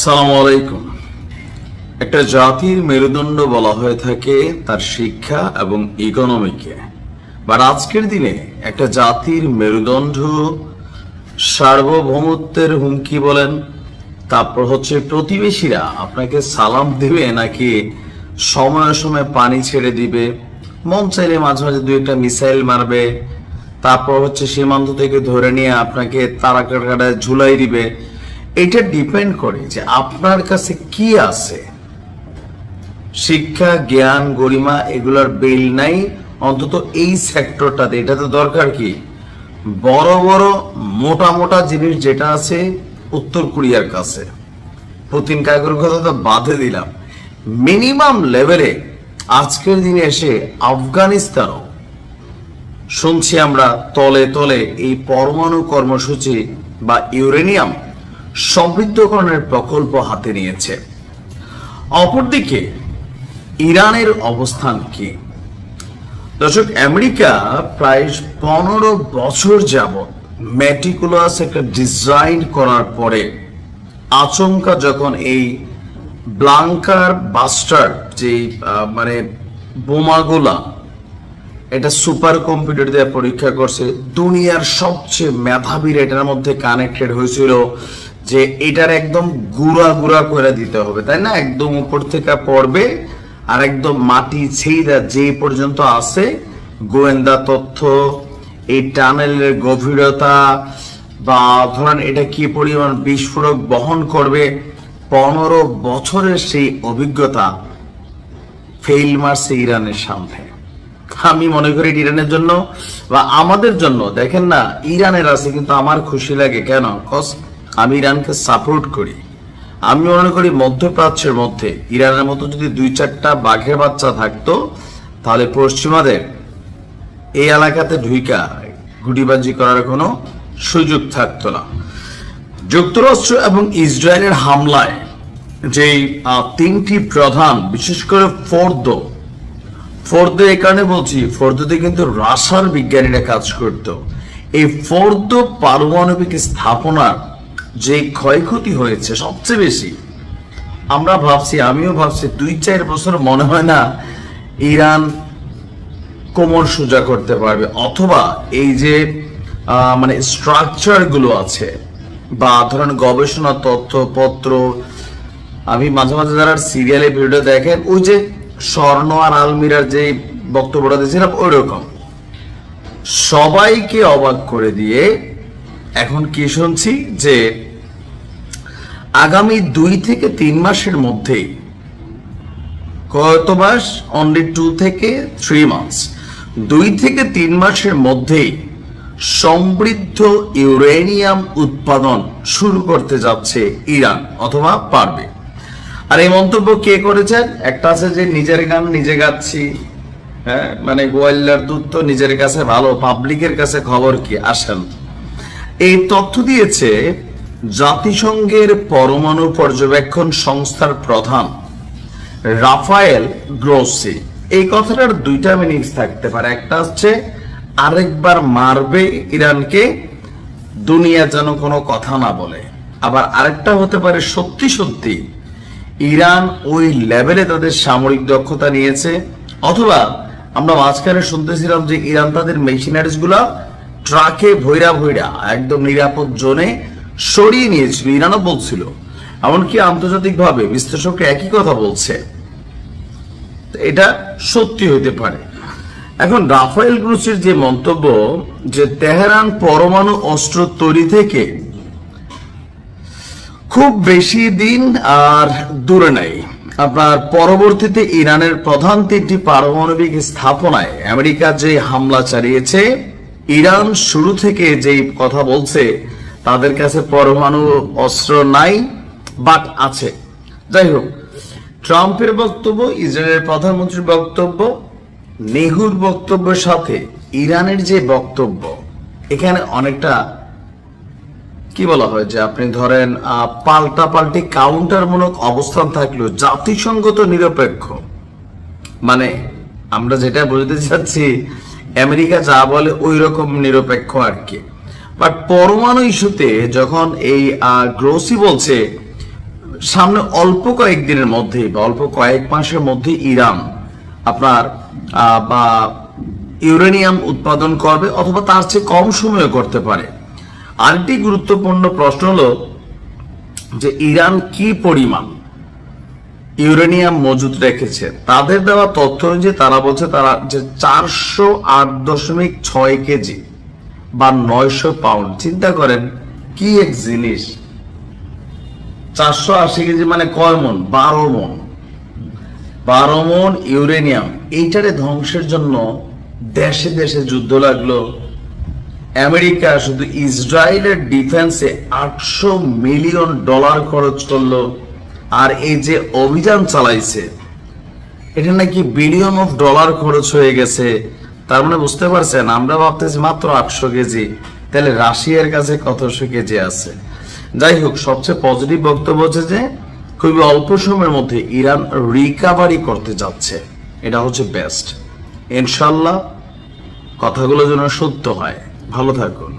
সালাম আলাইকুম। একটা জাতির মেরুদণ্ড বলা হয়ে থাকে তার শিক্ষা এবং ইকোনমিকে বাট আজকের দিনে একটা জাতির মেরুদণ্ড সার্বভৌমত্বের হুমকি বলেন, তারপর হচ্ছে প্রতিবেশীরা আপনাকে সালাম দিবে নাকি সময় সময় পানি ছেড়ে দিবে, মন চাইলে মাঝে মাঝে দু একটা মিসাইল মারবে, তারপর হচ্ছে সীমান্ত থেকে ধরে নিয়ে আপনাকে তারা কাটায় ঝুলাই দিবে এটা ডিপেন্ড করে যে আপনার কাছে কি আছে। শিক্ষা, জ্ঞান, গরিমা এগুলোর বেল নাই। অন্তত এই সেক্টরটাতে এটা তো দরকার কি? বড় বড়, মোটা মোটা জিনিস যেটা আছে উত্তর কোরিয়ার কাছে। পুতিন কাগর কথা তো বাদে দিলাম। মিনিমাম লেভেলে আজকের দিনে এসে আফগানিস্তানও শুনছি আমরা তলে তলে এই পরমাণু কর্মসূচি বা ইউরেনিয়াম সমৃদ্ধকরণের প্রকল্প হাতে নিয়েছে। অপরদিকে, ইরানের অবস্থান কি? দর্শক, আমেরিকা প্রায় পনেরো বছর যাবৎ ম্যাটিকুলাস একটা ডিজাইন করার পরে আচমকা যখন এই ব্লাঙ্কার বাস্টার যে মানে বোমাগুলা এটা সুপার কম্পিউটার দিয়ে পরীক্ষা করছে, দুনিয়ার সবচেয়ে মেধাবীর এটার মধ্যে কানেক্টেড হয়েছিল। যে এটার একদম গুড়া গুড়া করে দিতে হবে, তাই না? একদম উপর থেকে পড়বে আর একদম মাটি ছেইরা যে পর্যন্ত আছে, গোয়েন্দা তথ্য, এই টানেলের গভীরতা বা ধরেন এটা কি পরিমাণ বিস্ফোরক বহন করবে, পনেরো বছরের সেই অভিজ্ঞতা ফেইল মারছে ইরানের সামনে। আমি মনে করি ইরানের জন্য বা আমাদের জন্য, দেখেন না, ইরানের আছে কিন্তু আমার খুশি লাগে, কেন? কজ আমি ইরানকে সাপোর্ট করি। আমি মনে করি মধ্যপ্রাচ্যের মধ্যে ইরানের মতো যদি দুই চারটা বাঘের বাচ্চা থাকতো, তাহলে পশ্চিমাদের এই এলাকাতে ঢুইকা গুটিবাজি করার কোনো সুযোগ থাকতো না। যুক্তরাষ্ট্র এবং ইসরায়েলের হামলায় যেই তিনটি প্রধান, বিশেষ করে ফোর্দ ফোর্দ এই কারণে বলছি, ফোর্দতে কিন্তু রাশার বিজ্ঞানীরা কাজ করত। এই ফোর্দ পারমাণবিক স্থাপনার যে ক্ষয়ক্ষতি হয়েছে সবচেয়ে বেশি, আমরা ভাবছি, আমিও ভাবছি, দুই চার বছর মনে হয় না ইরান কোমর সোজা করতে পারবে। অথবা এই যে মানে স্ট্রাকচারগুলো আছে, বা ধরেন গবেষণা তথ্যপত্র, আমি মাঝে মাঝে যারা সিরিয়ালে ভিডিও দেখেন, ওই যে স্বর্ণ আর আলমিরার যে বক্তব্যটা দিয়েছিলাম ওই রকম সবাইকে অবাক করে দিয়ে এখন কি শুনছি? যে আগামী দুই থেকে তিন মাসের মধ্যেই কত মাস? অনলি টু থেকে থ্রি মান্থস দুই থেকে তিন মাসের মধ্যেই সমৃদ্ধ ইউরেনিয়াম উৎপাদন শুরু করতে যাচ্ছে ইরান, অথবা পারবে। আর এই মন্তব্য কে করেছেন? একটা আছে যে, নিজের গান নিজে গাচ্ছি। হ্যাঁ মানে গোয়াল্লার দুধ তো নিজের কাছে ভালো পাবলিকের কাছে খবর কি? আসেন। এই তথ্য দিয়েছে জাতিসংঘের পরমাণু পর্যবেক্ষণ সংস্থার প্রধান রাফায়েল গ্রোসি। এই কথাটার দুইটা মিনিংস থাকতে পারে। একটা হচ্ছে, আরেকবার মারবে ইরানকে, দুনিয়া যেন কোনো কথা না বলে। আবার আরেকটা হতে পারে, সত্যি সত্যি, ইরান ওই লেভেলে তাদের সামরিক দক্ষতা নিয়েছে। অথবা আমরা মাঝখানে শুনতেছিলাম যে ইরান তাদের মেশিনারিজগুলা ট্রাকে ভৈরা ভৈরা একদম নিরাপদ জোনে সরিয়ে নিয়েছিল ইরানও বলছিল এমনকি আন্তর্জাতিকভাবে বিশ্লেষকরা একই কথা বলছে। এটা সত্যি হইতে পারে। এখন রাফায়েল গ্রুসের যে মন্তব্য যে তেহরান পরমাণু অস্ত্র তৈরি থেকে খুব বেশি দিন আর দূরে নাই। আপনার পরবর্তীতে ইরানের প্রধান তিনটি পারমাণবিক স্থাপনায় আমেরিকা যে হামলা চালিয়েছে ইরান শুরু থেকে যেই কথা বলছে, তাদের কাছে পরমাণু অস্ত্র নাই বাট আছে। যাই হোক, ট্রাম্পের বক্তব্য, ইসরায়েলের প্রধানমন্ত্রীর বক্তব্য, নেহুর বক্তব্যের সাথে ইরানের যে বক্তব্য, এখানে অনেকটা, কি বলা হয় যে আপনি ধরেন পাল্টা পাল্টি কাউন্টারমূলক অবস্থান থাকলেও জাতিসংগত নিরপেক্ষ। মানে আমরা যেটা বুঝতে চাচ্ছি আমেরিকা যা বলে ওই রকম নিরপেক্ষ আর কি। বাট পরমাণু ইস্যুতে যখন এই গ্রোসি বলছে, সামনে অল্প কয়েকদিনের মধ্যে বা অল্প কয়েক মাসের মধ্যে ইরান আপনার বা ইউরেনিয়াম উৎপাদন করবে অথবা তার চেয়ে কম সময়ে করতে পারে। আরেকটি গুরুত্বপূর্ণ প্রশ্ন হলো যে ইরান কি পরিমাণ ইউরেনিয়াম মজুদ রেখেছে। তাদের দেওয়া তথ্য অনুযায়ী তারা বলছে তারা যে চারশো আট দশমিক ছয় কেজি বা নয়শো পাউন্ড। চিন্তা করেন, কি এক জিনিস। চারশো আশি কেজি মানে কয় মন? বারো মন। বারো মন ইউরেনিয়াম। এইটারে ধ্বংসের জন্য দেশে দেশে যুদ্ধ লাগল। আমেরিকা শুধু ইসরায়েলের ডিফেন্সে আটশো মিলিয়ন ডলার খরচ করল। আর এই যে অভিযান চালাইছে, এটা নাকি বিলিয়ন অফ ডলার খরচ হয়ে গেছে। তার মানে বুঝতে পারছেন, আমরা ভাবতেছি মাত্র আটশো কেজি। তাহলে রাশিয়ার কাছে কতশো কেজি আছে? যাই হোক, সবচেয়ে পজিটিভ বক্তব্য হচ্ছে যে, খুবই অল্প সময়ের মধ্যে ইরান রিকাভারি করতে যাচ্ছে। এটা হচ্ছে বেস্ট ইনশাল্লাহ কথাগুলো যেন সত্য হয়। ভালো থাকুন।